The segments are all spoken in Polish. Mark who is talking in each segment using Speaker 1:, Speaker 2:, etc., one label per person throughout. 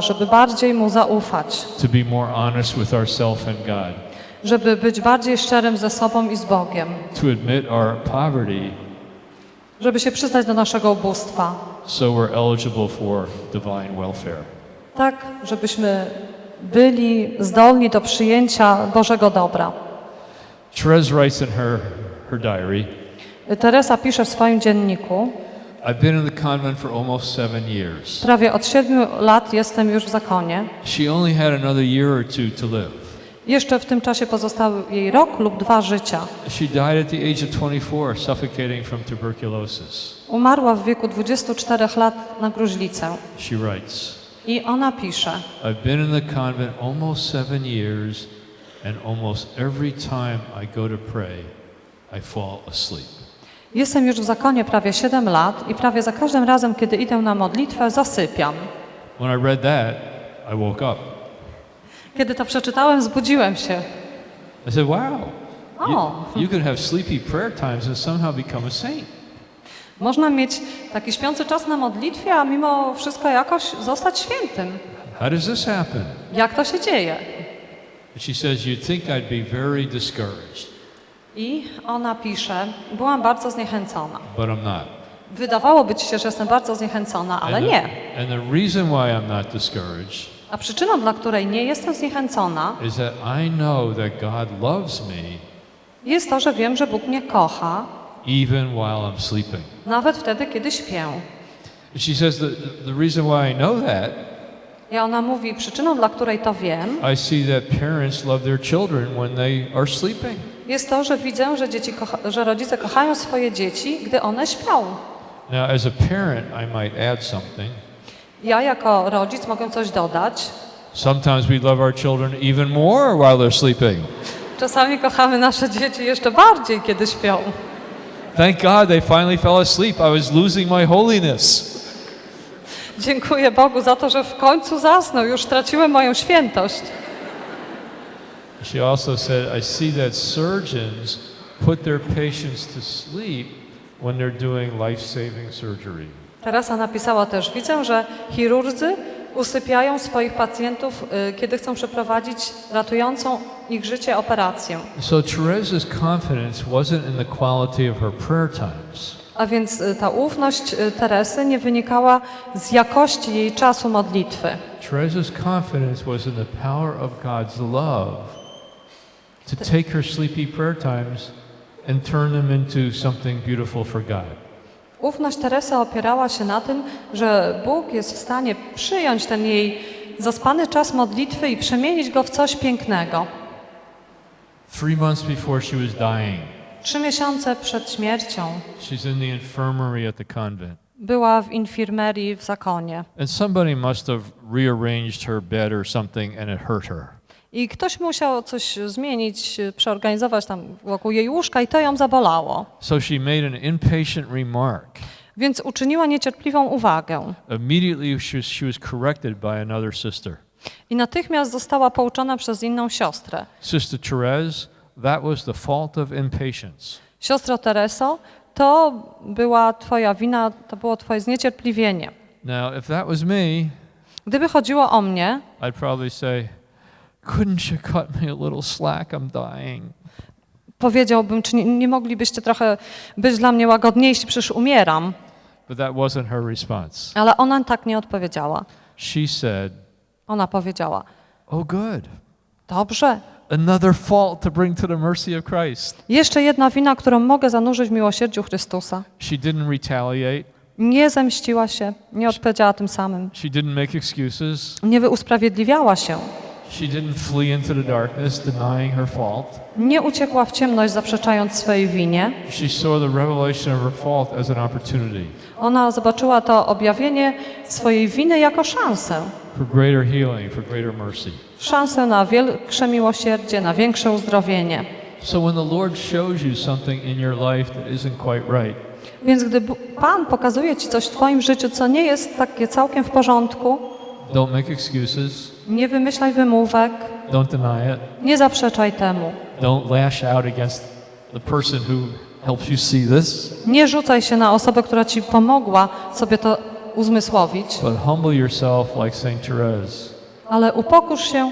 Speaker 1: żeby bardziej Mu zaufać,
Speaker 2: to be more honest with ourselves and God,
Speaker 1: żeby być bardziej szczerym ze sobą i z Bogiem,
Speaker 2: to admit our poverty.
Speaker 1: Żeby się przyznać do naszego ubóstwa,
Speaker 2: so we're eligible for divine welfare.
Speaker 1: tak, żebyśmy byli zdolni do przyjęcia Bożego dobra.
Speaker 2: Therese writes in her, her diary
Speaker 1: Teresa pisze w swoim dzienniku,
Speaker 2: I've been in the convent for almost seven years.
Speaker 1: prawie od siedmiu lat jestem już w zakonie.
Speaker 2: She only had another year or two to live.
Speaker 1: Jeszcze w tym czasie pozostały jej rok lub dwa życia.
Speaker 2: She died at the age of 24, suffocating from tuberculosis.
Speaker 1: Umarła w wieku 24 lat na gruźlicę.
Speaker 2: She writes,
Speaker 1: I ona pisze,
Speaker 2: I've been in the convent almost seven years, and almost every time I go to pray, I fall asleep.
Speaker 1: Jestem już w zakonie prawie 7 lat i prawie za każdym razem, kiedy idę na modlitwę, zasypiam.
Speaker 2: When I read that, I woke up.
Speaker 1: Kiedy to przeczytałem, zbudziłem się.
Speaker 2: I said, Wow, you,
Speaker 1: O,
Speaker 2: you could have sleepy prayer times and somehow become a saint.
Speaker 1: można mieć taki śpiący czas na modlitwie, a mimo wszystko jakoś zostać świętym.
Speaker 2: How does this happen?
Speaker 1: Jak to się dzieje?
Speaker 2: She says, You'd think I'd be very discouraged,
Speaker 1: I ona pisze, byłam bardzo zniechęcona.
Speaker 2: but I'm not.
Speaker 1: Wydawałoby ci się, że jestem bardzo zniechęcona, ale
Speaker 2: and, the,
Speaker 1: nie.
Speaker 2: and the reason why I'm not discouraged
Speaker 1: A przyczyną, dla której nie jestem zniechęcona,
Speaker 2: is that I know that God loves me
Speaker 1: jest to, że wiem, że Bóg mnie kocha,
Speaker 2: even while I'm sleeping.
Speaker 1: nawet wtedy, kiedy śpię.
Speaker 2: She says that the reason why I know that,
Speaker 1: I ona mówi, przyczyną, dla której to wiem,
Speaker 2: I see that parents love their children when they are sleeping.
Speaker 1: Jest to, że widzę, że, dzieci że rodzice kochają swoje dzieci, gdy one śpią.
Speaker 2: Now, as a parent, I might add something.
Speaker 1: Ja jako rodzic mogę coś dodać.
Speaker 2: Sometimes we love our children even more while they're sleeping.
Speaker 1: Czasami kochamy nasze dzieci jeszcze bardziej, kiedy śpią.
Speaker 2: Thank God they finally fell asleep. I was losing my holiness.
Speaker 1: Dziękuję Bogu za to, że w końcu zasnął, już straciłem moją świętość.
Speaker 2: She also said, I see that surgeons put their patients to sleep when they're doing life saving surgery.
Speaker 1: Teresa napisała też, widzę, że chirurdzy usypiają swoich pacjentów, y, kiedy chcą przeprowadzić ratującą ich życie operację.
Speaker 2: So Teresa's confidence wasn't in the quality of her prayer times.
Speaker 1: A więc y, ta ufność y, Teresy nie wynikała z jakości jej czasu modlitwy.
Speaker 2: Teresa's confidence was in the power of God's love to take her sleepy prayer times and turn them into something beautiful for God.
Speaker 1: Ufność Teresy opierała się na tym, że Bóg jest w stanie przyjąć ten jej zaspany czas modlitwy i przemienić go w coś pięknego.
Speaker 2: Three months before she was dying,
Speaker 1: Trzy miesiące przed śmiercią
Speaker 2: she's in the infirmary at the convent.
Speaker 1: była w infirmerii w zakonie.
Speaker 2: And somebody must have rearranged her bed or something and it hurt her.
Speaker 1: I ktoś musiał coś zmienić, przeorganizować tam wokół jej łóżka i to ją zabolało.
Speaker 2: So she made an impatient remark.
Speaker 1: Więc uczyniła niecierpliwą uwagę.
Speaker 2: Immediately she was, she was corrected by another sister.
Speaker 1: I natychmiast została pouczona przez inną siostrę.
Speaker 2: Sister Therese, that was the fault of impatience.
Speaker 1: Siostro Tereso, to była twoja wina, to było twoje zniecierpliwienie.
Speaker 2: Now, if that was me,
Speaker 1: Gdyby chodziło o mnie,
Speaker 2: I'd probably say, couldn't you cut me a little slack? I'm dying.
Speaker 1: powiedziałbym, czy nie, nie moglibyście trochę być dla mnie łagodniejsi, przecież umieram.
Speaker 2: But that wasn't her response.
Speaker 1: Ale ona tak nie odpowiedziała.
Speaker 2: She said,
Speaker 1: Ona powiedziała,
Speaker 2: oh, good.
Speaker 1: dobrze,
Speaker 2: Another fault to bring to the mercy of Christ.
Speaker 1: jeszcze jedna wina, którą mogę zanurzyć w miłosierdziu Chrystusa.
Speaker 2: She didn't retaliate.
Speaker 1: Nie zemściła się, nie odpowiedziała tym samym.
Speaker 2: She didn't make excuses.
Speaker 1: Nie usprawiedliwiała się.
Speaker 2: She didn't flee into the darkness, denying her fault.
Speaker 1: Nie uciekła w ciemność, zaprzeczając swojej winie.
Speaker 2: She saw the revelation of her fault as an opportunity
Speaker 1: Ona zobaczyła to objawienie swojej winy jako szansę.
Speaker 2: for greater healing, for greater mercy.
Speaker 1: Szansę na większe miłosierdzie, na większe uzdrowienie.
Speaker 2: So when the Lord shows you something in your life that isn't quite right,
Speaker 1: Więc gdy Bu- Pan pokazuje Ci coś w Twoim życiu, co nie jest takie całkiem w porządku,
Speaker 2: don't make excuses,
Speaker 1: nie wymyślaj wymówek,
Speaker 2: don't deny it,
Speaker 1: nie zaprzeczaj temu.
Speaker 2: don't lash out against the person who helps you see this.
Speaker 1: Nie rzucaj się na osobę, która Ci pomogła sobie to uzmysłowić,
Speaker 2: but humble yourself like Saint Therese.
Speaker 1: ale upokorz się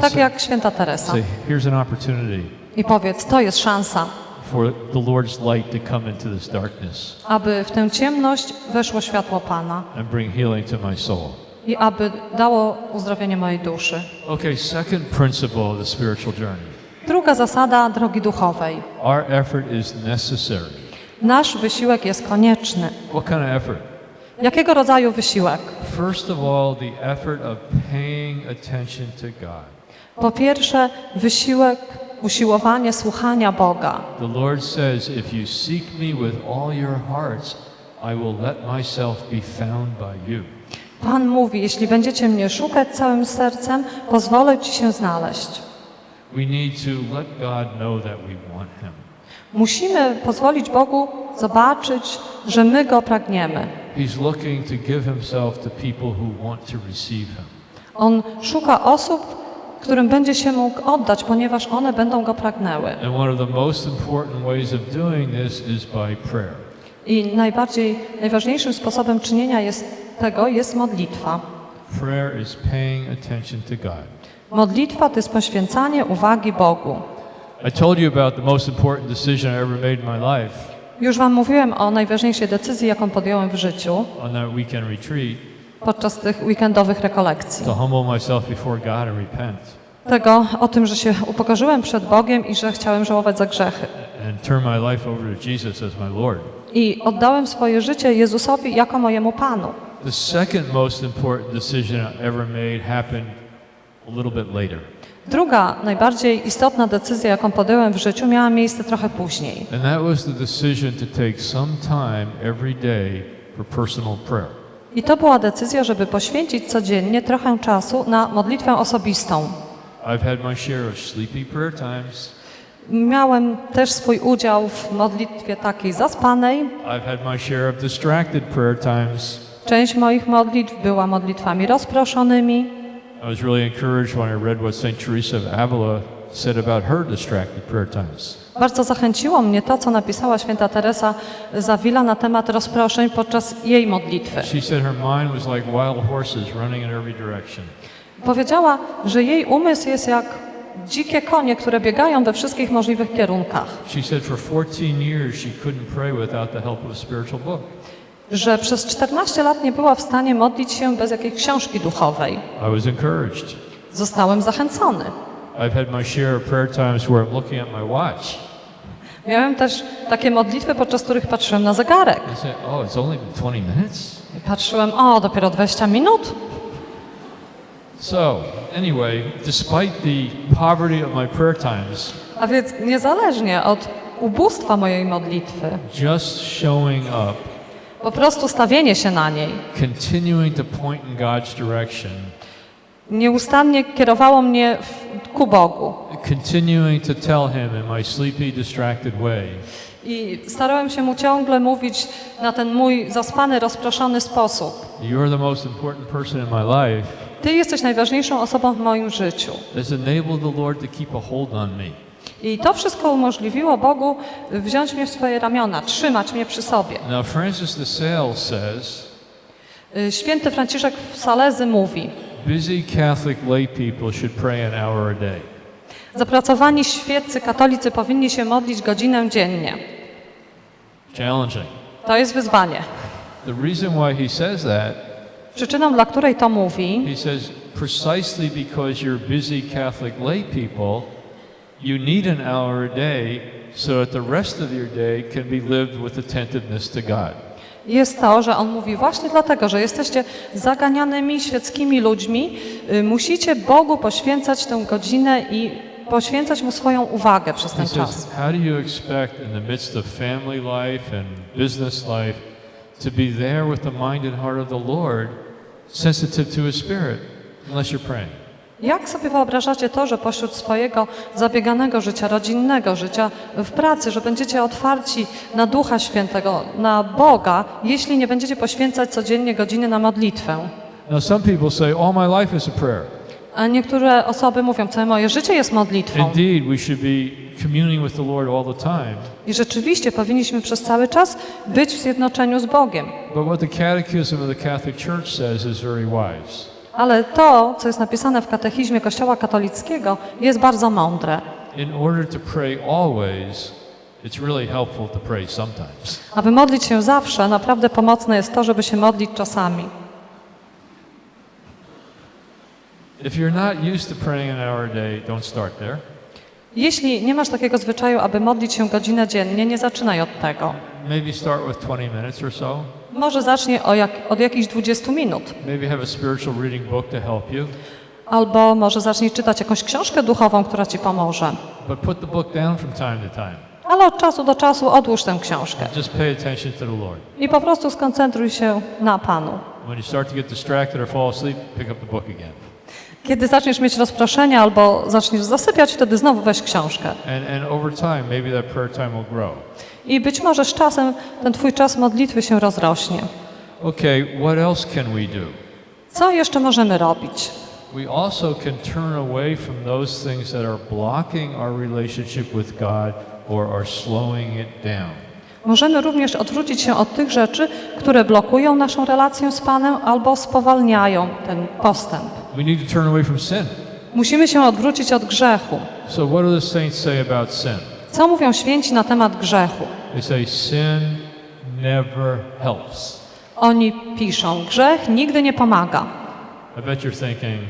Speaker 1: tak jak święta Teresa
Speaker 2: Say, here's an opportunity
Speaker 1: i powiedz, to jest szansa,
Speaker 2: for the Lord's light to come into this darkness
Speaker 1: aby w tę ciemność weszło światło Pana
Speaker 2: and bring healing to my soul.
Speaker 1: I aby dało uzdrowienie mojej duszy.
Speaker 2: Okay, second principle of the spiritual journey.
Speaker 1: Druga zasada drogi duchowej.
Speaker 2: Our effort is necessary.
Speaker 1: Nasz wysiłek jest konieczny.
Speaker 2: What kind of effort?
Speaker 1: Jakiego rodzaju wysiłek?
Speaker 2: First of all, the effort of paying attention to God.
Speaker 1: Po pierwsze, wysiłek, usiłowanie słuchania Boga.
Speaker 2: The Lord says, If you seek me with all your hearts, I will let myself be found by you.
Speaker 1: Pan mówi, jeśli będziecie mnie szukać całym sercem, pozwolę Ci się znaleźć.
Speaker 2: We need to let God know that we want Him.
Speaker 1: Musimy pozwolić Bogu zobaczyć, że my Go pragniemy.
Speaker 2: He's looking to give Himself to people who want to receive Him.
Speaker 1: On szuka osób, którym będzie się mógł oddać, ponieważ one będą Go pragnęły.
Speaker 2: And one of the most important ways of doing this is by prayer.
Speaker 1: I najbardziej, najważniejszym sposobem czynienia jest tego jest modlitwa.
Speaker 2: Prayer is paying attention to God.
Speaker 1: Modlitwa to jest poświęcanie uwagi Bogu.
Speaker 2: I told you about the most important decision I ever made in my life
Speaker 1: Już Wam mówiłem o najważniejszej decyzji, jaką podjąłem w życiu
Speaker 2: on that weekend retreat
Speaker 1: podczas tych weekendowych rekolekcji.
Speaker 2: to humble myself before God and repent
Speaker 1: Tego, o tym, że się upokorzyłem przed Bogiem i że chciałem żałować za grzechy.
Speaker 2: and turn my life over to Jesus as my Lord.
Speaker 1: I oddałem swoje życie Jezusowi jako mojemu Panu.
Speaker 2: The second most important decision I ever made happened a little bit later.
Speaker 1: Druga, najbardziej istotna decyzja, jaką podjąłem w życiu, miała miejsce trochę później.
Speaker 2: And that was the decision to take some time every day for personal prayer.
Speaker 1: I to była decyzja, żeby poświęcić codziennie trochę czasu na modlitwę osobistą.
Speaker 2: I've had my share of sleepy prayer times.
Speaker 1: Miałem też swój udział w modlitwie takiej zaspanej.
Speaker 2: I've had my share of distracted prayer times.
Speaker 1: Część moich modlitw była modlitwami rozproszonymi.
Speaker 2: I was really encouraged when I read what St. Teresa of Avila said about her distracted prayer times.
Speaker 1: Bardzo zachęciło mnie to, co napisała święta Teresa Zawila na temat rozproszeń podczas jej modlitwy.
Speaker 2: She said her mind was like wild horses running in every direction.
Speaker 1: Powiedziała, że jej umysł jest jak dzikie konie, które biegają we wszystkich możliwych kierunkach.
Speaker 2: She said for 14 years she couldn't pray without the help of a spiritual book.
Speaker 1: Że przez 14 lat nie była w stanie modlić się bez jakiejś książki duchowej.
Speaker 2: I was encouraged.
Speaker 1: Zostałem zachęcony.
Speaker 2: I've had my share of prayer times where I'm looking at my watch.
Speaker 1: Miałem też takie modlitwy, podczas których patrzyłem na zegarek.
Speaker 2: I oh, it's only been 20 minutes?
Speaker 1: I patrzyłem, o, dopiero 20 minut.
Speaker 2: So, anyway, despite the poverty of my prayer times,
Speaker 1: A więc niezależnie od ubóstwa mojej modlitwy,
Speaker 2: just showing up,
Speaker 1: po prostu stawienie się na niej,
Speaker 2: continuing to point in God's direction,
Speaker 1: nieustannie kierowało mnie w, ku Bogu.
Speaker 2: continuing to tell Him in my sleepy, distracted way,
Speaker 1: I starałem się mu ciągle mówić na ten mój zaspany, rozproszony sposób.
Speaker 2: You're the most important person in my life,
Speaker 1: Ty jesteś najważniejszą osobą w moim życiu.
Speaker 2: has enabled the Lord to keep a hold on me.
Speaker 1: I to wszystko umożliwiło Bogu wziąć mnie w swoje ramiona, trzymać mnie przy sobie.
Speaker 2: Now, Francis de Sales says,
Speaker 1: Y, Święty Franciszek w Salezy mówi,
Speaker 2: busy Catholic lay people should pray an hour a day.
Speaker 1: zapracowani świeccy katolicy powinni się modlić godzinę dziennie.
Speaker 2: Challenging.
Speaker 1: To jest wyzwanie.
Speaker 2: The reason why he says that,
Speaker 1: Przyczyną, dla której to mówi,
Speaker 2: he says, precisely because you're busy Catholic lay people, you need an hour a day so that the rest of your day can be lived with attentiveness to God.
Speaker 1: jest to, że on mówi właśnie dlatego, że jesteście zaganianymi świeckimi ludźmi, y, musicie Bogu poświęcać tę godzinę i poświęcać Mu swoją uwagę przez
Speaker 2: He
Speaker 1: ten
Speaker 2: says,
Speaker 1: czas.
Speaker 2: how do you expect in the midst of family life and business life to be there with the mind and heart of the Lord, sensitive to His Spirit, unless you're praying?
Speaker 1: Jak sobie wyobrażacie to, że pośród swojego zabieganego życia, rodzinnego życia, w pracy, że będziecie otwarci na Ducha Świętego, na Boga, jeśli nie będziecie poświęcać codziennie godziny na modlitwę?
Speaker 2: Now, some people say, all my life is a prayer.
Speaker 1: A niektóre osoby mówią, całe moje życie jest modlitwą.
Speaker 2: Indeed, we should be communing with the Lord all the time.
Speaker 1: I rzeczywiście powinniśmy przez cały czas być w zjednoczeniu z Bogiem.
Speaker 2: But what the Catechism of the Catholic Church says is very wise.
Speaker 1: Ale to, co jest napisane w katechizmie Kościoła katolickiego, jest bardzo mądre.
Speaker 2: In order to pray always, it's really helpful to pray sometimes.
Speaker 1: Aby modlić się zawsze, naprawdę pomocne jest to, żeby się modlić czasami.
Speaker 2: If you're not used to praying an hour a day, don't start there.
Speaker 1: Jeśli nie masz takiego zwyczaju, aby modlić się godzinę dziennie, nie zaczynaj od tego.
Speaker 2: Maybe start with 20 minutes or so.
Speaker 1: Może zacznij o jak, od jakichś 20 minut.
Speaker 2: Maybe have a spiritual reading book to help you.
Speaker 1: Albo może zacznij czytać jakąś książkę duchową, która ci pomoże.
Speaker 2: But put the book down from time to time.
Speaker 1: Ale od czasu do czasu odłóż tę książkę
Speaker 2: Just pay attention to the Lord.
Speaker 1: i po prostu skoncentruj się na Panu.
Speaker 2: When you start to get distracted or fall asleep, pick up the book again.
Speaker 1: Kiedy zaczniesz mieć rozproszenie albo zaczniesz zasypiać, wtedy znowu weź książkę.
Speaker 2: And, and over time, maybe that prayer time will grow.
Speaker 1: I być może z czasem ten Twój czas modlitwy się rozrośnie.
Speaker 2: Okay, what else can we do?
Speaker 1: Co jeszcze możemy robić?
Speaker 2: We also can turn away from those things that are blocking our relationship with God or are slowing it down.
Speaker 1: Możemy również odwrócić się od tych rzeczy, które blokują naszą relację z Panem albo spowalniają ten postęp.
Speaker 2: We need to turn away from sin.
Speaker 1: Musimy się odwrócić od grzechu.
Speaker 2: So, what do the saints say about sin?
Speaker 1: Co mówią święci na temat grzechu?
Speaker 2: They say sin never helps.
Speaker 1: Oni piszą, grzech nigdy nie pomaga.
Speaker 2: I bet you're thinking,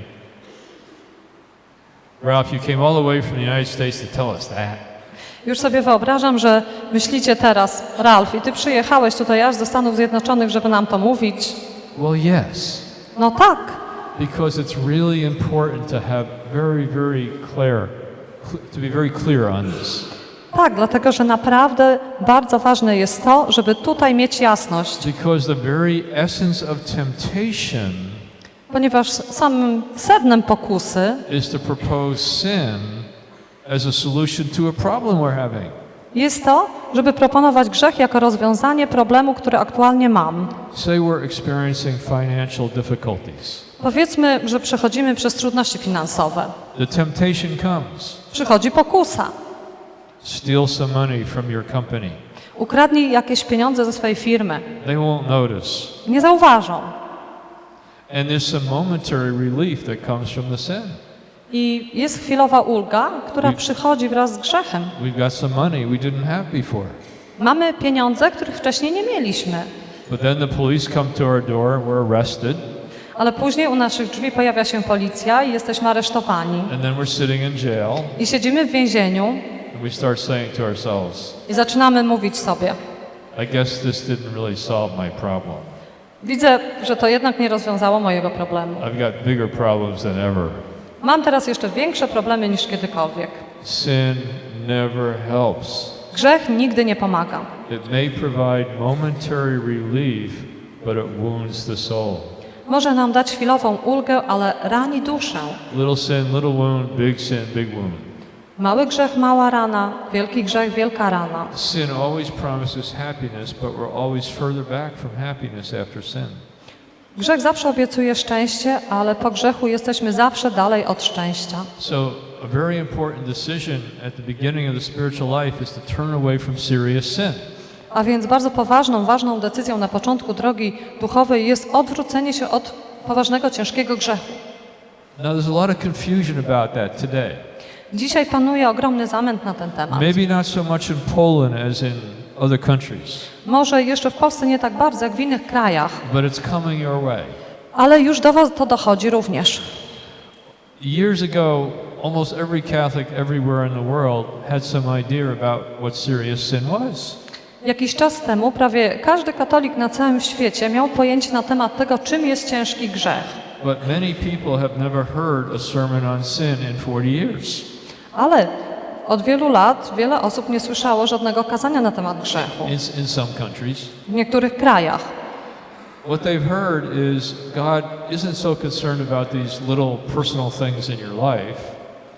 Speaker 2: Ralph, you came all the way from the United States to tell us that.
Speaker 1: Już sobie wyobrażam, że myślicie teraz, Ralf, i ty przyjechałeś tutaj aż do Stanów Zjednoczonych, żeby nam to mówić.
Speaker 2: Well, yes,
Speaker 1: No tak,
Speaker 2: because it's really important to have very, very clear, cl- to be very clear on this.
Speaker 1: Tak, dlatego że naprawdę bardzo ważne jest to, żeby tutaj mieć jasność,
Speaker 2: Because the very essence of temptation
Speaker 1: ponieważ samym sednem pokusy
Speaker 2: is to propose sin as a solution to a problem we're having.
Speaker 1: jest to, żeby proponować grzech jako rozwiązanie problemu, który aktualnie mam.
Speaker 2: Say we're experiencing financial difficulties.
Speaker 1: Powiedzmy, że przechodzimy przez trudności finansowe.
Speaker 2: The temptation comes.
Speaker 1: Przychodzi pokusa.
Speaker 2: Steal some money from your company.
Speaker 1: Ukradnij jakieś pieniądze ze swojej firmy.
Speaker 2: They won't notice.
Speaker 1: Nie zauważą.
Speaker 2: And there's some momentary relief that comes from the sin.
Speaker 1: I jest chwilowa ulga, która przychodzi wraz z grzechem.
Speaker 2: We've got some money we didn't have before.
Speaker 1: Mamy pieniądze, których wcześniej nie mieliśmy.
Speaker 2: But then the police come to our door, we're arrested,
Speaker 1: Ale później u naszych drzwi pojawia się policja i jesteśmy aresztowani.
Speaker 2: and then we're sitting in jail,
Speaker 1: I siedzimy w więzieniu
Speaker 2: and we start saying to ourselves,
Speaker 1: i zaczynamy mówić sobie.
Speaker 2: I guess this didn't really solve my problem.
Speaker 1: Widzę, że to jednak nie rozwiązało mojego problemu.
Speaker 2: I've got bigger problems than ever.
Speaker 1: Mam teraz jeszcze większe problemy niż kiedykolwiek.
Speaker 2: Sin never helps.
Speaker 1: Grzech nigdy nie pomaga.
Speaker 2: It may provide momentary relief, but it wounds the soul.
Speaker 1: Może nam dać chwilową ulgę, ale rani duszę.
Speaker 2: Little sin, little wound, big sin, big wound.
Speaker 1: Mały grzech, mała rana, wielki grzech, wielka rana.
Speaker 2: Sin always promises happiness, but we're always further back from happiness after sin.
Speaker 1: Grzech zawsze obiecuje szczęście, ale po grzechu jesteśmy zawsze dalej od szczęścia.
Speaker 2: So, a very important decision at the beginning of the spiritual life is to turn away from serious sin.
Speaker 1: A więc bardzo poważną, ważną decyzją na początku drogi duchowej jest odwrócenie się od poważnego, ciężkiego grzechu.
Speaker 2: Now, there's a lot of confusion about that today.
Speaker 1: Dzisiaj panuje ogromny zamęt na ten temat.
Speaker 2: Maybe not so much in Poland as in other countries,
Speaker 1: Może jeszcze w Polsce nie tak bardzo jak w innych krajach,
Speaker 2: but it's coming your way.
Speaker 1: ale już do Was to dochodzi również.
Speaker 2: Years ago, almost every Catholic everywhere in the world had some idea about what serious sin was.
Speaker 1: Jakiś czas temu prawie każdy katolik na całym świecie miał pojęcie na temat tego, czym jest ciężki grzech.
Speaker 2: But many people have never heard a sermon on sin in 40 years.
Speaker 1: Ale od wielu lat wiele osób nie słyszało żadnego kazania na temat grzechu.
Speaker 2: In, in some countries,
Speaker 1: W niektórych krajach.
Speaker 2: what they've heard is God isn't so concerned about these little personal things in your life.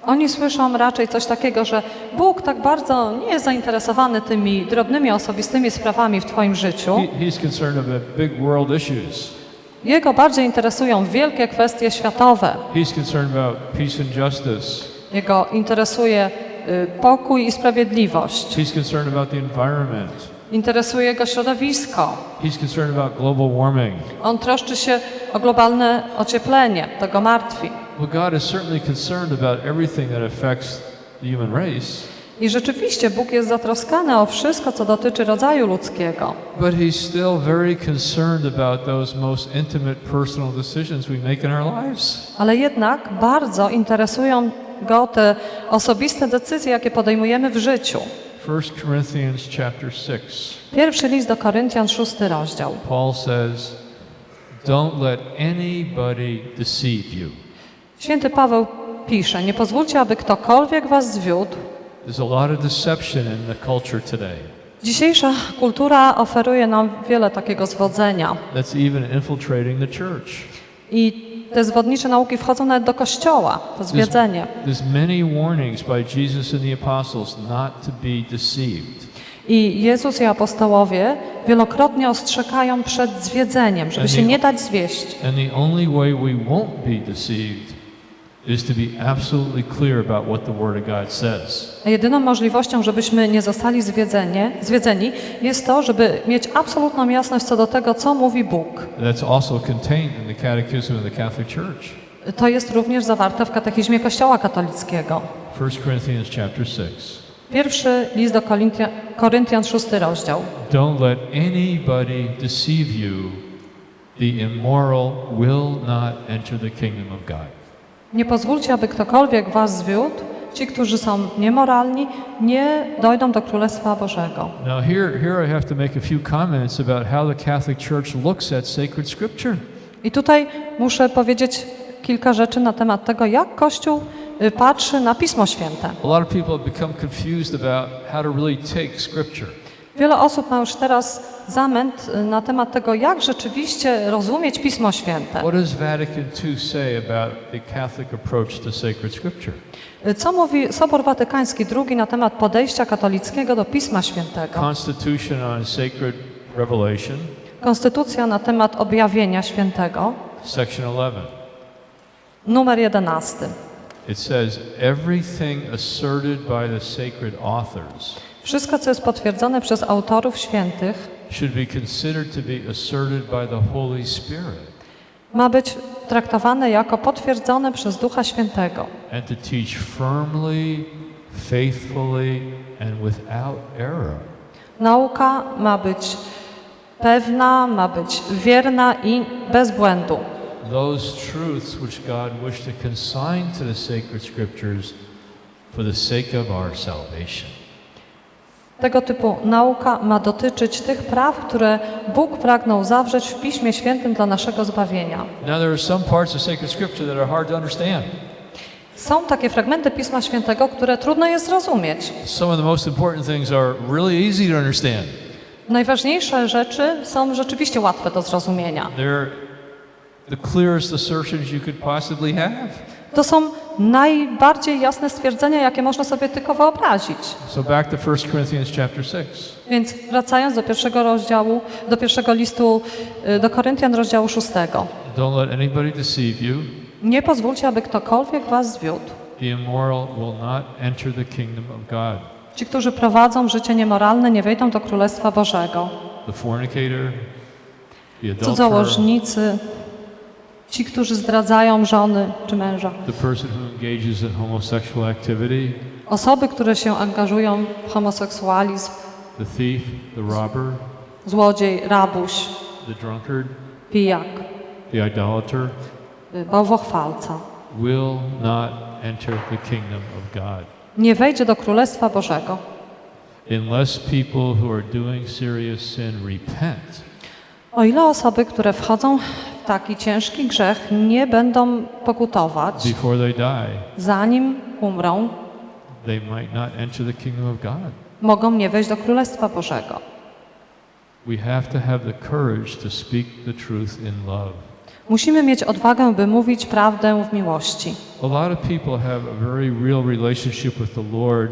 Speaker 1: Oni słyszą raczej coś takiego, że Bóg tak bardzo nie jest zainteresowany tymi drobnymi, osobistymi sprawami w Twoim życiu.
Speaker 2: He, he's concerned about big world issues.
Speaker 1: Jego bardziej interesują wielkie kwestie światowe.
Speaker 2: He's concerned about peace and justice.
Speaker 1: Jego interesuje y, pokój i sprawiedliwość.
Speaker 2: He's concerned about the environment.
Speaker 1: Interesuje go środowisko.
Speaker 2: He's concerned about global warming.
Speaker 1: On troszczy się o globalne ocieplenie, to go martwi.
Speaker 2: Well, God is certainly concerned about everything that affects the human race,
Speaker 1: I rzeczywiście Bóg jest zatroskany o wszystko, co dotyczy rodzaju ludzkiego.
Speaker 2: but He's still very concerned about those most intimate personal decisions we make in our lives.
Speaker 1: Ale jednak bardzo interesują go te osobiste decyzje, jakie podejmujemy w życiu.
Speaker 2: 1 Corinthians chapter 6.
Speaker 1: Pierwszy list do Koryntian, szósty rozdział.
Speaker 2: Paul says, Don't let anybody deceive you.
Speaker 1: Święty Paweł pisze, nie pozwólcie, aby ktokolwiek was zwiódł.
Speaker 2: There's a lot of deception in the culture today
Speaker 1: Dzisiejsza kultura oferuje nam wiele takiego zwodzenia
Speaker 2: that's even infiltrating the church.
Speaker 1: i te zwodnicze nauki wchodzą nawet do kościoła, to zwiedzenie. I Jezus i apostołowie wielokrotnie ostrzegają przed zwiedzeniem, żeby się nie dać zwieść.
Speaker 2: And the only way we won't be deceived is to be absolutely clear about what the Word of God says.
Speaker 1: Jedyną możliwością, żebyśmy nie zostali zwiedzenie, zwiedzeni, jest to, żeby mieć absolutną jasność co do tego, co mówi Bóg.
Speaker 2: That's also contained in the Catechism of the Catholic Church.
Speaker 1: To jest również zawarte w katechizmie Kościoła katolickiego.
Speaker 2: 1 Corinthians chapter 6.
Speaker 1: Pierwszy list do Koryntia- Koryntian, szósty rozdział.
Speaker 2: Don't let anybody deceive you. The immoral will not enter the kingdom of God.
Speaker 1: Nie pozwólcie, aby ktokolwiek was zwiódł. Ci, którzy są niemoralni, nie dojdą do Królestwa Bożego.
Speaker 2: Now, here, here I have to make a few comments about how the Catholic Church looks at sacred scripture.
Speaker 1: I tutaj muszę powiedzieć kilka rzeczy na temat tego, jak Kościół y, patrzy na Pismo Święte.
Speaker 2: A lot of people have become confused about how to really take scripture.
Speaker 1: Wiele osób ma już teraz zamęt y, na temat tego, jak rzeczywiście rozumieć Pismo Święte.
Speaker 2: What does Vatican II say about the Catholic approach to sacred scripture?
Speaker 1: Y, Co mówi Sobor Watykański II na temat podejścia katolickiego do Pisma Świętego?
Speaker 2: Constitution on Sacred Revelation,
Speaker 1: Konstytucja na temat objawienia świętego,
Speaker 2: section 11.
Speaker 1: numer 11.
Speaker 2: It says, everything asserted by the sacred authors
Speaker 1: Wszystko, co jest potwierdzone przez autorów świętych,
Speaker 2: should be considered to be asserted by the Holy Spirit
Speaker 1: ma być traktowane jako potwierdzone przez Ducha Świętego
Speaker 2: and to teach firmly, faithfully, and without error.
Speaker 1: Nauka ma być pewna, ma być wierna i bez błędu.
Speaker 2: Those truths which God wished to consign to the sacred scriptures for the sake of our salvation.
Speaker 1: Tego typu nauka ma dotyczyć tych praw, które Bóg pragnął zawrzeć w Piśmie Świętym dla naszego zbawienia. Są takie fragmenty Pisma Świętego, które trudno jest zrozumieć.
Speaker 2: Some of the most important things are really easy to understand.
Speaker 1: Najważniejsze rzeczy są rzeczywiście łatwe do zrozumienia.
Speaker 2: They're the clearest assertions you could possibly have.
Speaker 1: To są najbardziej jasne stwierdzenia, jakie można sobie tylko wyobrazić.
Speaker 2: So back to 1 Corinthians chapter 6.
Speaker 1: Więc wracając do pierwszego rozdziału, do pierwszego listu y, do Koryntian, rozdziału szóstego.
Speaker 2: Don't let anybody deceive you.
Speaker 1: Nie pozwólcie, aby ktokolwiek was zwiódł.
Speaker 2: The immoral will not enter the kingdom of God.
Speaker 1: Ci, którzy prowadzą życie niemoralne, nie wejdą do Królestwa Bożego.
Speaker 2: The fornicator, the adulterer,
Speaker 1: Cudzołożnicy, ci, którzy zdradzają żony czy męża.
Speaker 2: the person who engages in homosexual activity,
Speaker 1: Osoby, które się angażują w homoseksualizm,
Speaker 2: the thief, the robber,
Speaker 1: złodziej, rabuś,
Speaker 2: the drunkard,
Speaker 1: pijak,
Speaker 2: the idolater
Speaker 1: y, bałwochwalca.
Speaker 2: will not enter the kingdom of God.
Speaker 1: Nie wejdzie do Królestwa Bożego,
Speaker 2: Unless people who are doing serious sin repent
Speaker 1: o ile osoby, które wchodzą taki ciężki grzech, nie będą pokutować,
Speaker 2: before they die,
Speaker 1: zanim umrą,
Speaker 2: they might not enter the kingdom of God.
Speaker 1: mogą nie wejść do Królestwa Bożego.
Speaker 2: We have to have the courage to speak the truth in love.
Speaker 1: Musimy mieć odwagę, by mówić prawdę w miłości.
Speaker 2: A lot of people have a very real relationship with the Lord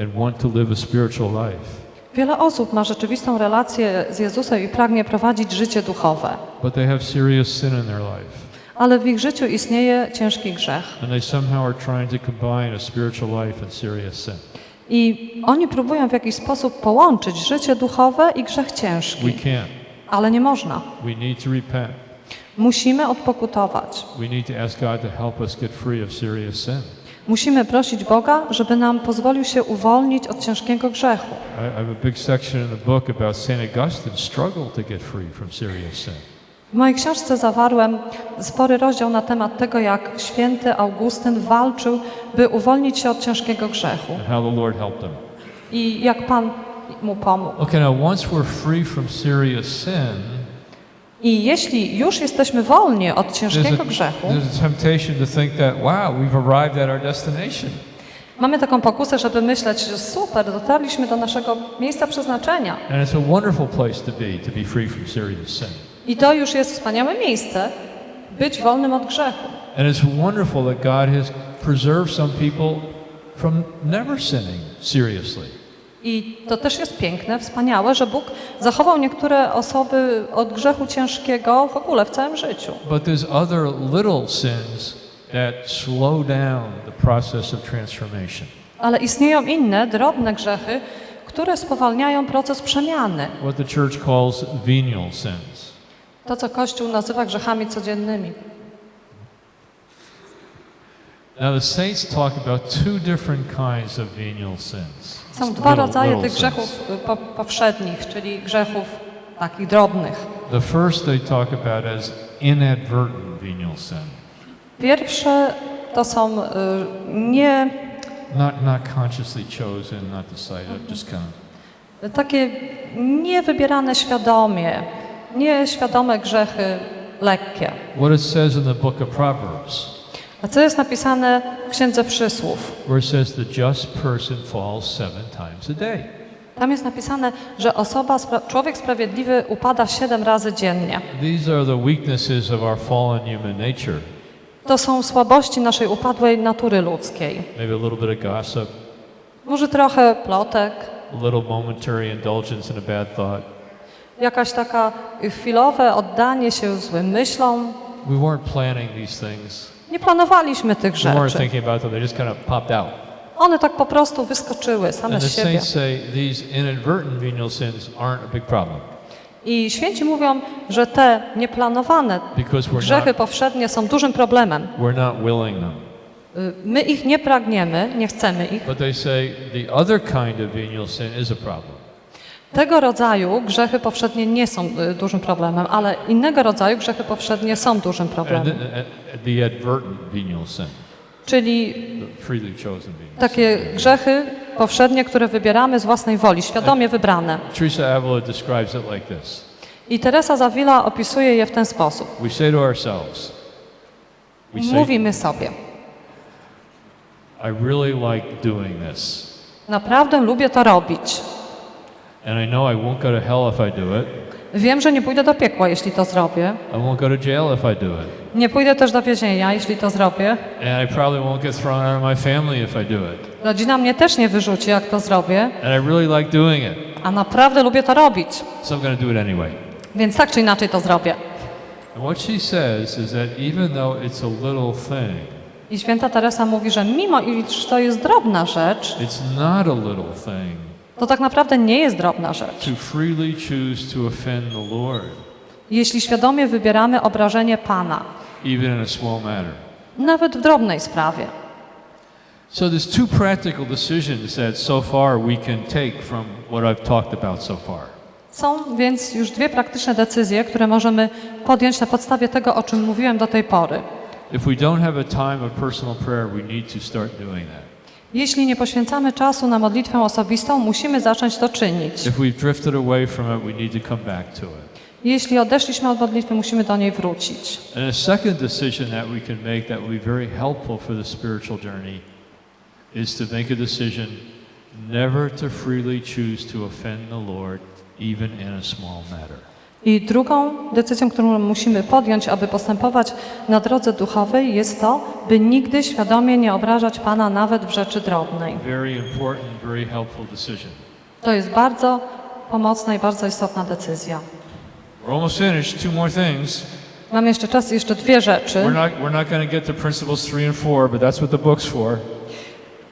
Speaker 2: and want to live a spiritual life,
Speaker 1: Wiele osób ma rzeczywistą relację z Jezusem i pragnie prowadzić życie duchowe,
Speaker 2: but they have serious sin in their life.
Speaker 1: ale w ich życiu istnieje ciężki grzech.
Speaker 2: And they somehow are trying to combine a spiritual life and serious sin.
Speaker 1: I oni próbują w jakiś sposób połączyć życie duchowe i grzech
Speaker 2: We
Speaker 1: ciężki,
Speaker 2: can't.
Speaker 1: ale nie można.
Speaker 2: We need to repent.
Speaker 1: Musimy odpokutować.
Speaker 2: We need to ask God to help us get free of serious sin.
Speaker 1: Musimy prosić Boga, żeby nam pozwolił się uwolnić od ciężkiego grzechu.
Speaker 2: I I have a big section in the book about St. Augustine's struggle to get free from serious sin.
Speaker 1: W mojej książce zawarłem spory rozdział na temat tego, jak święty Augustyn walczył, by uwolnić się od ciężkiego grzechu
Speaker 2: and how the Lord helped him.
Speaker 1: i jak Pan mu pomógł.
Speaker 2: Okay, now once we're free from serious sin,
Speaker 1: I jeśli już jesteśmy wolni od ciężkiego grzechu, mamy taką pokusę, żeby myśleć, że super, dotarliśmy do naszego miejsca przeznaczenia. I to już jest wspaniałe miejsce, być wolnym od grzechu.
Speaker 2: And it's wonderful that God has preserved some people from never sinning seriously.
Speaker 1: I to też jest piękne, wspaniałe, że Bóg zachował niektóre osoby od grzechu ciężkiego w ogóle w całym życiu.
Speaker 2: But there's other little sins that slow down the process of transformation.
Speaker 1: Ale istnieją inne, drobne grzechy, które spowalniają proces przemiany.
Speaker 2: What the church calls venial sins.
Speaker 1: To, co Kościół nazywa grzechami codziennymi.
Speaker 2: Now the saints talk about two different kinds of venial sins.
Speaker 1: Są dwa rodzaje tych grzechów y, po, powszednich, czyli grzechów takich drobnych.
Speaker 2: The first they talk about as inadvertent venial sin.
Speaker 1: Pierwsze to są y, nie
Speaker 2: Not, not consciously chosen, not decided, just kind of
Speaker 1: takie niewybierane świadomie, nieświadome grzechy lekkie.
Speaker 2: what it says in the book of Proverbs,
Speaker 1: A co jest napisane w Księdze Przysłów?
Speaker 2: where it says the just person falls seven times a day.
Speaker 1: Tam jest napisane, że osoba, spra- człowiek sprawiedliwy upada siedem razy dziennie.
Speaker 2: These are the weaknesses of our fallen human nature.
Speaker 1: To są słabości naszej upadłej natury ludzkiej.
Speaker 2: Maybe a little bit of gossip,
Speaker 1: Może trochę plotek,
Speaker 2: a little momentary indulgence in a bad thought.
Speaker 1: jakaś taka chwilowe oddanie się złym myślom.
Speaker 2: We weren't planning these things.
Speaker 1: Nie planowaliśmy tych
Speaker 2: We weren't
Speaker 1: rzeczy.
Speaker 2: thinking about them. They just kind of popped out.
Speaker 1: One tak po prostu wyskoczyły same
Speaker 2: And the
Speaker 1: z siebie.
Speaker 2: saints say these inadvertent venial sins aren't a big problem
Speaker 1: I święci mówią, że te nieplanowane
Speaker 2: because we're
Speaker 1: grzechy
Speaker 2: not,
Speaker 1: powszednie są dużym problemem.
Speaker 2: we're not willing them.
Speaker 1: Y, My ich nie pragniemy, nie chcemy ich.
Speaker 2: But they say the other kind of venial sin is a problem.
Speaker 1: Tego rodzaju grzechy powszednie nie są y, dużym problemem, ale innego rodzaju grzechy powszednie są dużym problemem.
Speaker 2: and the advertent venial sin,
Speaker 1: Czyli takie grzechy powszednie, które wybieramy z własnej woli, świadomie wybrane.
Speaker 2: Teresa Avila describes it like this.
Speaker 1: I Teresa Zawila opisuje je w ten sposób.
Speaker 2: We say to ourselves, we say,
Speaker 1: Mówimy sobie,
Speaker 2: I really like doing this.
Speaker 1: naprawdę lubię to robić.
Speaker 2: And I know I won't go to hell if I do it.
Speaker 1: Wiem, że nie pójdę do piekła, jeśli to zrobię.
Speaker 2: I won't go to jail if I do it.
Speaker 1: Nie pójdę też do więzienia, jeśli to zrobię.
Speaker 2: And I probably won't get thrown out of my family if I do it.
Speaker 1: Rodzina mnie też nie wyrzuci, jak to zrobię.
Speaker 2: And I really like doing it.
Speaker 1: A naprawdę lubię to robić.
Speaker 2: So I'm going to do it anyway.
Speaker 1: Więc tak czy inaczej to zrobię.
Speaker 2: And what she says is that even though it's a little thing,
Speaker 1: I święta Teresa mówi, że mimo iż to jest drobna rzecz,
Speaker 2: it's not a little thing
Speaker 1: to tak naprawdę nie jest drobna rzecz.
Speaker 2: to freely choose to offend the Lord,
Speaker 1: Jeśli świadomie wybieramy obrażenie Pana,
Speaker 2: even in a small matter.
Speaker 1: nawet w drobnej sprawie.
Speaker 2: So there's two practical decisions that so far we can take from what I've talked about so far.
Speaker 1: Są więc już dwie praktyczne decyzje, które możemy podjąć na podstawie tego, o czym mówiłem do tej pory.
Speaker 2: If we don't have a time of personal prayer, we need to start doing that.
Speaker 1: Jeśli nie poświęcamy czasu na modlitwę osobistą, musimy zacząć to czynić.
Speaker 2: If we've drifted away from it, we need to come back to it.
Speaker 1: Jeśli odeszliśmy od modlitwy, musimy do niej wrócić.
Speaker 2: And a second decision that we can make that will be very helpful for the spiritual journey is to make a decision never to freely choose to offend the Lord, even in a small matter.
Speaker 1: I drugą decyzją, którą musimy podjąć, aby postępować na drodze duchowej, jest to, by nigdy świadomie nie obrażać Pana nawet w rzeczy drobnej.
Speaker 2: Very important, very helpful decision.
Speaker 1: To jest bardzo pomocna i bardzo istotna decyzja.
Speaker 2: We're almost finished. Two more things.
Speaker 1: Mam jeszcze czas, jeszcze dwie rzeczy.
Speaker 2: We're not, we're not going to get to principles three and four, but that's what the book's for.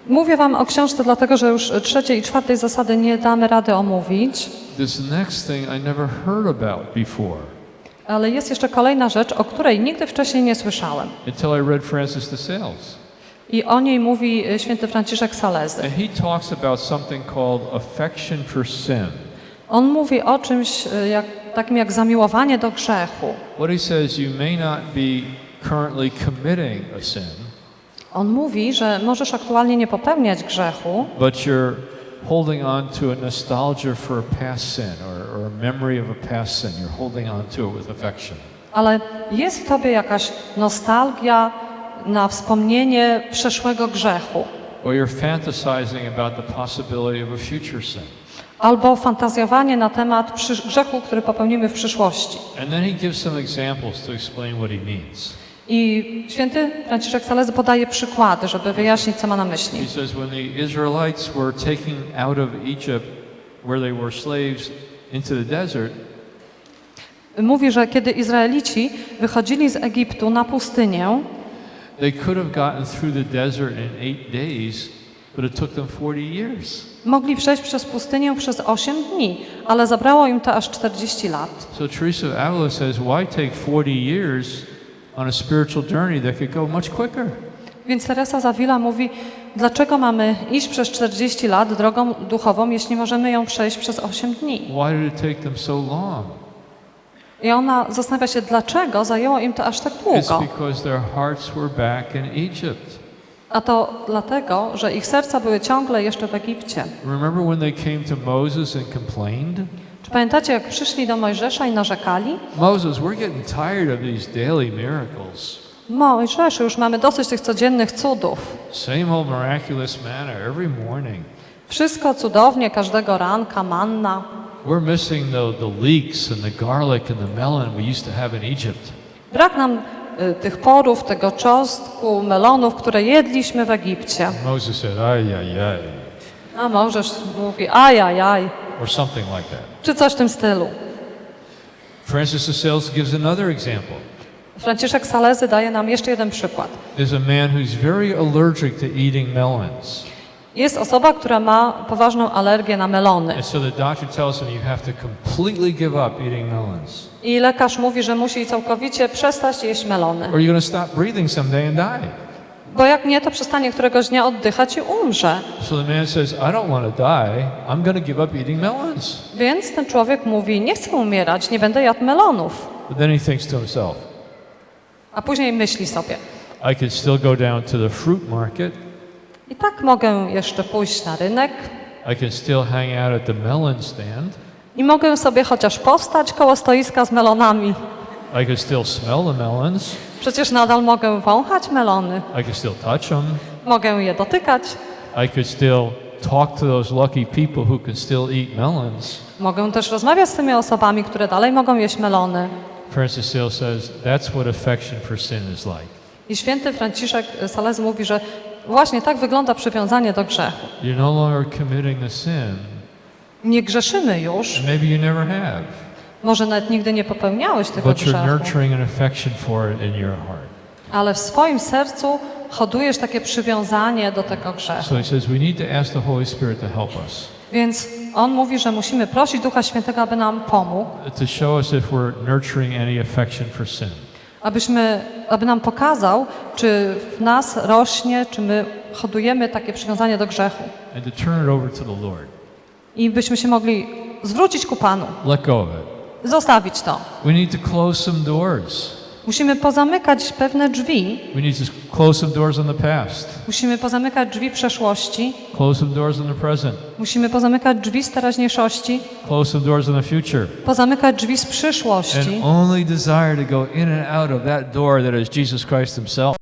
Speaker 1: Mówię Wam o książce, dlatego że już trzeciej i czwartej zasady nie damy rady omówić,
Speaker 2: This next thing I never heard about before
Speaker 1: ale jest jeszcze kolejna rzecz, o której nigdy wcześniej nie słyszałem.
Speaker 2: until I read Francis de Sales.
Speaker 1: I o niej mówi y, święty Franciszek Salezy.
Speaker 2: And he talks about something called affection for sin.
Speaker 1: On mówi o czymś y, jak, takim jak zamiłowanie do grzechu.
Speaker 2: What he says, you may not be currently committing a sin,
Speaker 1: On mówi, że możesz aktualnie nie popełniać grzechu,
Speaker 2: but you're holding on to a nostalgia for a past sin or, or a memory of a past sin. You're holding on to it with affection.
Speaker 1: ale jest w tobie jakaś nostalgia na wspomnienie przeszłego grzechu.
Speaker 2: Or you're fantasizing about the possibility of a future sin.
Speaker 1: Albo fantazjowanie na temat grzechu, który popełnimy w przyszłości.
Speaker 2: And then he gives some examples to explain what he means.
Speaker 1: I święty Franciszek Salezy podaje przykłady, żeby wyjaśnić, co ma na myśli.
Speaker 2: He says, when the Israelites were taken out of Egypt, where they were slaves, into the desert,
Speaker 1: Mówi, że kiedy Izraelici wychodzili z Egiptu na pustynię,
Speaker 2: they could have gotten through the desert in eight days, but it took them 40 years.
Speaker 1: mogli przejść przez pustynię przez 8 dni, ale zabrało im to aż 40 lat.
Speaker 2: So Teresa of Avila says, why take 40 years on a spiritual journey that could go much quicker?
Speaker 1: Więc Teresa Zawila mówi, dlaczego mamy iść przez 40 lat drogą duchową, jeśli możemy ją przejść przez 8 dni?
Speaker 2: Why did it take them so long?
Speaker 1: I ona zastanawia się, dlaczego zajęło im to aż tak
Speaker 2: It's
Speaker 1: długo.
Speaker 2: because their hearts were back in Egypt.
Speaker 1: A to dlatego, że ich serca były ciągle jeszcze w Egipcie.
Speaker 2: Remember when they came to Moses and complained?
Speaker 1: Czy pamiętacie, jak przyszli do Mojżesza i narzekali?
Speaker 2: Moses, we're getting tired of these daily miracles.
Speaker 1: Mojżeszu, już mamy dosyć tych codziennych cudów.
Speaker 2: Same old miraculous manna every morning.
Speaker 1: Wszystko cudownie, każdego ranka, manna.
Speaker 2: We're missing the, the leeks and the garlic and the melon we used to have in Egypt.
Speaker 1: Brak nam y, tych porów, tego czosnku, melonów, które jedliśmy w Egipcie.
Speaker 2: Moses said, ay, ay, ay,
Speaker 1: A Mojżesz mówi, ajajaj,
Speaker 2: or something like that.
Speaker 1: czy coś w tym stylu.
Speaker 2: Francis of Sales gives another example.
Speaker 1: Franciszek Salezy daje nam jeszcze jeden przykład.
Speaker 2: There's a man who's very allergic to eating melons.
Speaker 1: Jest osoba, która ma poważną alergię na melony.
Speaker 2: And so the doctor tells him you have to completely give up eating melons,
Speaker 1: I lekarz mówi, że musi całkowicie przestać jeść melony.
Speaker 2: or you're going to stop breathing someday and die.
Speaker 1: Bo jak nie, to przestanie któregoś dnia oddychać i umrze.
Speaker 2: So the man says, I don't want to die. I'm going to give up eating melons.
Speaker 1: Więc ten człowiek mówi, nie chcę umierać, nie będę jadł melonów.
Speaker 2: But then he thinks to himself,
Speaker 1: A później myśli sobie,
Speaker 2: I could still go down to the fruit market.
Speaker 1: i tak mogę jeszcze pójść na rynek
Speaker 2: I can still hang out at the melon stand.
Speaker 1: i mogę sobie chociaż powstać koło stoiska z melonami.
Speaker 2: I could still smell the melons.
Speaker 1: Przecież nadal mogę wąchać melony,
Speaker 2: I could still touch them.
Speaker 1: mogę je dotykać,
Speaker 2: I could still talk to those lucky people who can still eat melons.
Speaker 1: mogę też rozmawiać z tymi osobami, które dalej mogą jeść melony.
Speaker 2: Francis says that's what affection for sin is like.
Speaker 1: I święty Franciszek Sales mówi, że właśnie tak wygląda przywiązanie do grzechu.
Speaker 2: You're no longer committing the sin.
Speaker 1: Nie grzeszymy już,
Speaker 2: Maybe you never have,
Speaker 1: może nawet nigdy nie popełniałeś tego
Speaker 2: but you're
Speaker 1: grzechu,
Speaker 2: nurturing an affection for it in your heart.
Speaker 1: ale w swoim sercu hodujesz takie przywiązanie do tego grzechu.
Speaker 2: So he says we need to ask the Holy Spirit to help us,
Speaker 1: Więc on mówi, że musimy prosić Ducha Świętego, aby nam pomógł,
Speaker 2: to show us if we're nurturing any affection for sin.
Speaker 1: abyśmy, aby nam pokazał, czy w nas rośnie, czy my hodujemy takie przywiązanie do grzechu.
Speaker 2: and to turn it over to the Lord.
Speaker 1: I byśmy się mogli zwrócić ku Panu,
Speaker 2: Let go of it.
Speaker 1: Zostawić to.
Speaker 2: We need to close some doors.
Speaker 1: Musimy pozamykać pewne drzwi,
Speaker 2: We need to close some doors on the past,
Speaker 1: musimy pozamykać drzwi przeszłości,
Speaker 2: close some doors on the present,
Speaker 1: musimy pozamykać drzwi z teraźniejszości,
Speaker 2: close some doors on the future,
Speaker 1: pozamykać drzwi z przyszłości.
Speaker 2: And only desire to go in and out of that door that is Jesus Christ Himself.